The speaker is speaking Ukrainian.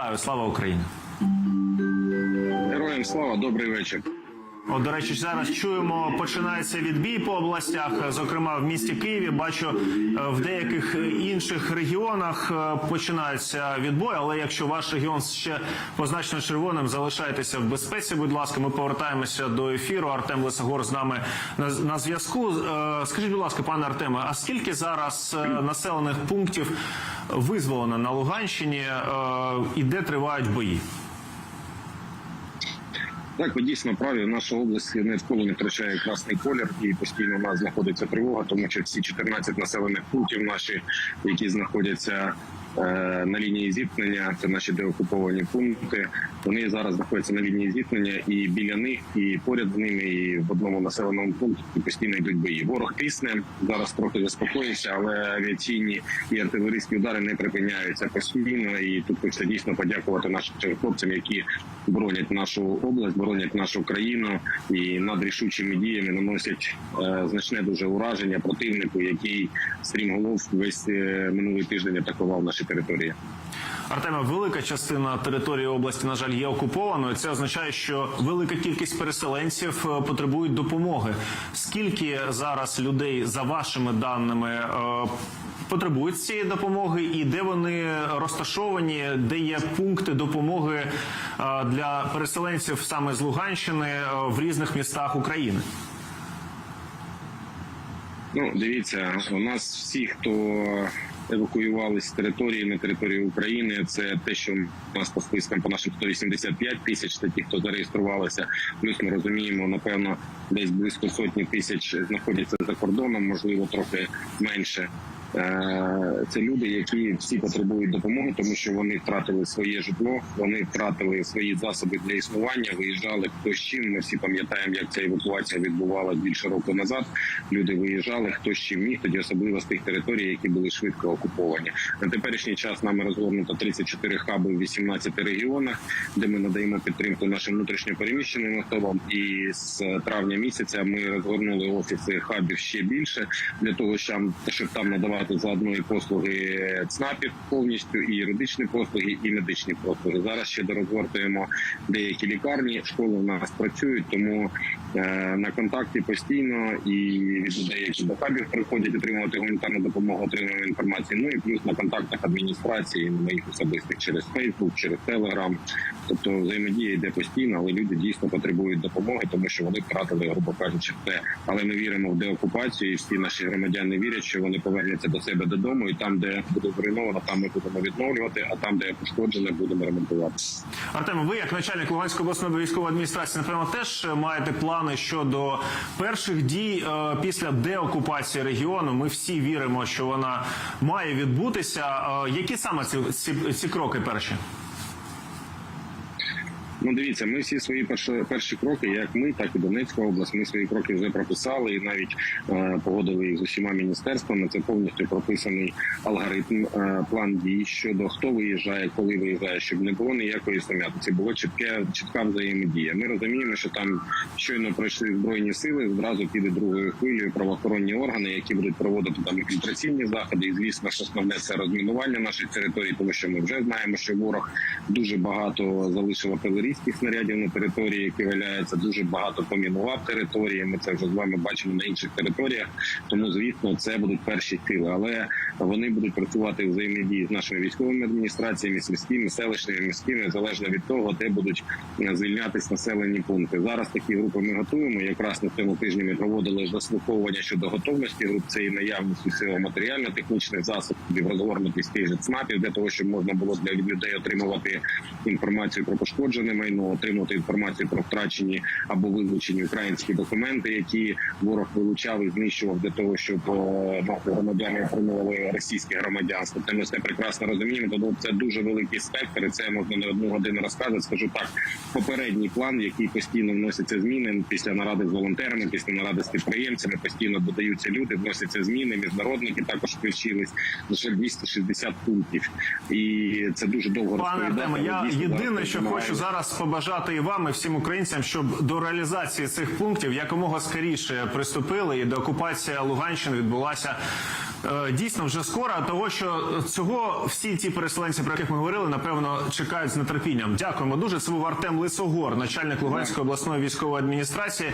Вітаю, слава Україні! Героям слава, добрий вечір. От, до речі, зараз чуємо, починається відбій по областях, зокрема в місті Києві. Бачу е, в деяких інших регіонах е, починається відбой. Але якщо ваш регіон ще позначено червоним, залишайтеся в безпеці. Будь ласка, ми повертаємося до ефіру. Артем Лисогор з нами на, на зв'язку. Е, Скажіть, будь ласка, пане Артеме, а скільки зараз населених пунктів визволено на Луганщині е, і де тривають бої? Так, ви дійсно праві. Наша область ніколи не втрачає красний колір, і постійно у нас знаходиться тривога, тому що всі 14 населених пунктів наші, які знаходяться на лінії зіткнення, це наші деокуповані пункти. Вони зараз знаходяться на лінії зіткнення, і біля них, і поряд з ними, і в одному населеному пункті постійно йдуть бої. Ворог тисне зараз трохи заспокоївся, але авіаційні і артилерійські удари не припиняються постійно. І тут хочеться дійсно подякувати нашим хлопцям, які боронять нашу область, боронять нашу країну і над рішучими діями наносять е, значне дуже ураження противнику, який стрімголов весь е, минулий тиждень атакував наші території. Артеме, велика частина території області, на жаль, є окупованою. Це означає, що велика кількість переселенців е, потребують допомоги. Скільки зараз людей, за вашими даними, е, потребують цієї допомоги, і де вони розташовані, де є пункти допомоги е, для переселенців саме з Луганщини в різних містах України? Ну, дивіться, у нас всі, хто евакуювалися з території на території України, це те, що у нас по спискам по нашим 185 тисяч, це ті, хто зареєструвалися. Плюс ми розуміємо, напевно, десь близько сотні тисяч знаходяться за кордоном, можливо, трохи менше. Е, Це люди, які всі потребують допомоги, тому що вони втратили своє житло, вони втратили свої засоби для існування. Виїжджали хто з чим. Ми всі пам'ятаємо, як ця евакуація відбувалася більше року назад. Люди виїжджали, хто з чим міг, тоді особливо з тих територій, які були швидко окуповані. На теперішній час нами розгорнуто 34 хаби в 18 регіонах, де ми надаємо підтримку нашим внутрішньо переміщеним особам. І з травня місяця ми розгорнули офіси хабів ще більше для того, щоб там надавати заодно і послуги ЦНАПів повністю, і юридичні послуги, і медичні послуги. Зараз ще дорозгортуємо деякі лікарні. Школи в нас працюють, тому е, на контакті постійно і від людей, які до хабів приходять отримувати гуманітарну допомогу, отримуємо інформацію. Ну і плюс на контактах адміністрації моїх особистих через Фейсбук, через Телеграм. Тобто взаємодія йде постійно, але люди дійсно потребують допомоги, тому що вони втратили, грубо кажучи, все. Але ми віримо в деокупацію, і всі наші громадяни вірять, що вони повернуться до себе додому, і там, де буде зруйновано, там ми будемо відновлювати, а там, де пошкоджене, будемо ремонтувати. Артем, ви як начальник Луганської обласної військової адміністрації, напевно, теж маєте плани щодо перших дій е, після деокупації регіону. Ми всі віримо, що вона має відбутися. Е, які саме ці, ці, ці кроки перші? Ну, дивіться, ми всі свої перші перші кроки, як ми, так і Донецька область. Ми свої кроки вже прописали і навіть е, погодили їх з усіма міністерствами. Це повністю прописаний алгоритм, е, план дій щодо хто виїжджає, коли виїжджає, щоб не було ніякої сумятиці. Було чітке чітка взаємодія. Ми розуміємо, що там щойно пройшли збройні сили. Зразу піде другою хвилею правоохоронні органи, які будуть проводити там інфільтраційні заходи. І звісно, що основне це розмінування нашої території, тому що ми вже знаємо, що ворог дуже багато залишив артилерійських снарядів на території, які валяються. Дуже багато помінував території. Ми це вже з вами бачимо на інших територіях. Тому звісно, це будуть перші сили, але вони будуть працювати в взаємодії з нашими військовими адміністраціями, сільськими, селищними, міськими, залежно від того, де будуть е, звільнятись населені пункти. Зараз такі групи ми готуємо. Якраз на цьому тижні ми проводили заслуховування щодо готовності груп. Це і наявності сил матеріально-технічних засобів, розгорнутість тих же ЦНАПів для того, щоб можна було для людей отримувати інформацію про пошкоджене майно, отримувати інформацію про втрачені або вилучені українські документи, які ворог вилучав і знищував для того, щоб е, наші громадяни отримували російське громадянство. Це ми все прекрасно розуміємо. Тому це дуже великий спектр. і Це можна не одну годину розказувати. Скажу так, попередній план, який постійно вносяться зміни після наради з волонтерами, після наради з підприємцями, постійно додаються люди, вносяться зміни. Міжнародники також включились лише 260 пунктів, і це дуже довго Пане Артеме, я єдине, що хочу зараз побажати і вам, і всім українцям, щоб до реалізації цих пунктів якомога скоріше приступили, і деокупація Луганщини відбулася е, дійсно вже скоро, того що цього всі ті переселенці, про яких ми говорили, напевно, чекають з нетерпінням. Дякуємо дуже. Це був Артем Лисогор, начальник Луганської обласної військової адміністрації.